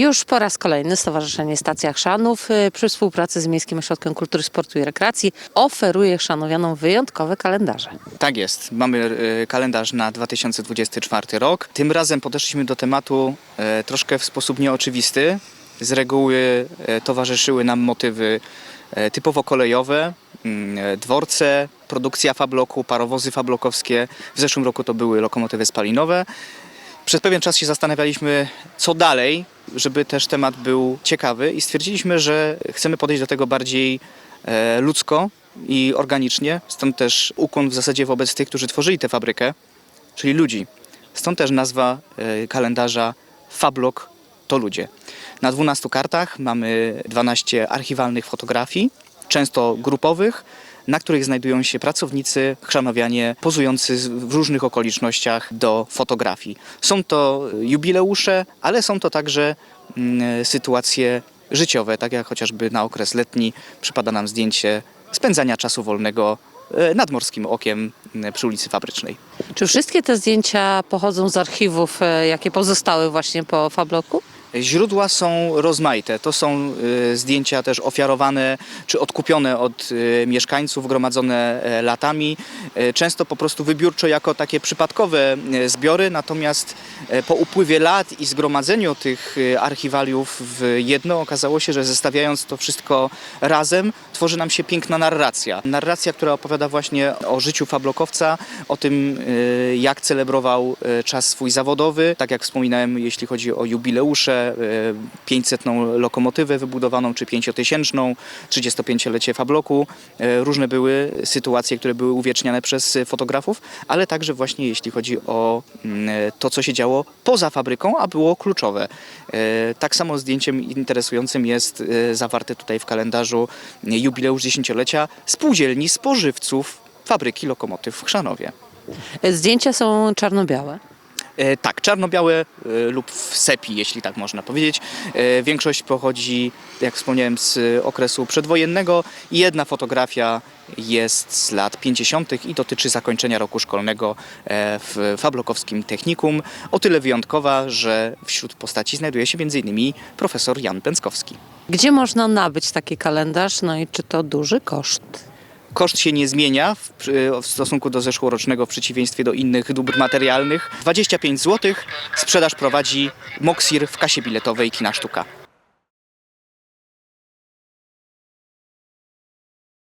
Już po raz kolejny Stowarzyszenie Stacja Chrzanów y, przy współpracy z Miejskim Ośrodkiem Kultury, Sportu i Rekreacji oferuje chrzanowianom wyjątkowe kalendarze. Tak jest. Mamy e, kalendarz na 2024 rok. Tym razem podeszliśmy do tematu e, troszkę w sposób nieoczywisty. Z reguły towarzyszyły nam motywy typowo kolejowe, mm, dworce, produkcja fabloku, parowozy fablokowskie. W zeszłym roku to były lokomotywy spalinowe. Przez pewien czas się zastanawialiśmy, co dalej, żeby też temat był ciekawy i stwierdziliśmy, że chcemy podejść do tego bardziej e, ludzko i organicznie. Stąd też ukłon w zasadzie wobec tych, którzy tworzyli tę fabrykę, czyli ludzi. Stąd też nazwa e, kalendarza Fablok to ludzie. Na 12 kartach mamy 12 archiwalnych fotografii, często grupowych, na których znajdują się pracownicy, chrzanowianie pozujący w różnych okolicznościach do fotografii. Są to jubileusze, ale są to także mm, sytuacje życiowe, tak jak chociażby na okres letni przypada nam zdjęcie spędzania czasu wolnego e, nad morskim okiem przy ulicy Fabrycznej. Czy wszystkie te zdjęcia pochodzą z archiwów, y, jakie pozostały właśnie po Fabloku? Źródła są rozmaite. To są y, zdjęcia też ofiarowane czy odkupione od y, mieszkańców, gromadzone e, latami. E, Często po prostu wybiórczo jako takie przypadkowe e, zbiory, natomiast po upływie lat i zgromadzeniu tych archiwaliów w jedno okazało się, że zestawiając to wszystko razem tworzy nam się piękna narracja. Narracja, która opowiada właśnie o życiu fablokowca, o tym jak celebrował czas swój zawodowy. Tak jak wspominałem, jeśli chodzi o jubileusze, e, 500 lokomotywę wybudowaną, czy 5000, 35-lecie Fabloku. E, Różne były sytuacje, które były uwieczniane przez fotografów, ale także właśnie jeśli chodzi o mm, e, to, co się działo poza fabryką, a było kluczowe. E, Tak samo zdjęciem interesującym jest zawarte tutaj w kalendarzu jubileusz dziesięciolecia spółdzielni spożywców fabryki lokomotyw w Chrzanowie. Zdjęcia są czarno-białe. E, Tak, czarno-białe lub w sepi, jeśli tak można powiedzieć. E, Większość pochodzi, jak wspomniałem, z okresu przedwojennego. Jedna fotografia jest z lat 50. i dotyczy zakończenia roku szkolnego e, w Fablokowskim Technikum. O tyle wyjątkowa, że wśród postaci znajduje się m.in. profesor Jan Pęckowski. Gdzie można nabyć taki kalendarz? No i czy to duży koszt? Koszt się nie zmienia w, w stosunku do zeszłorocznego, w przeciwieństwie do innych dóbr materialnych. 25 zł. Sprzedaż prowadzi Moksir w kasie biletowej Kina Sztuka.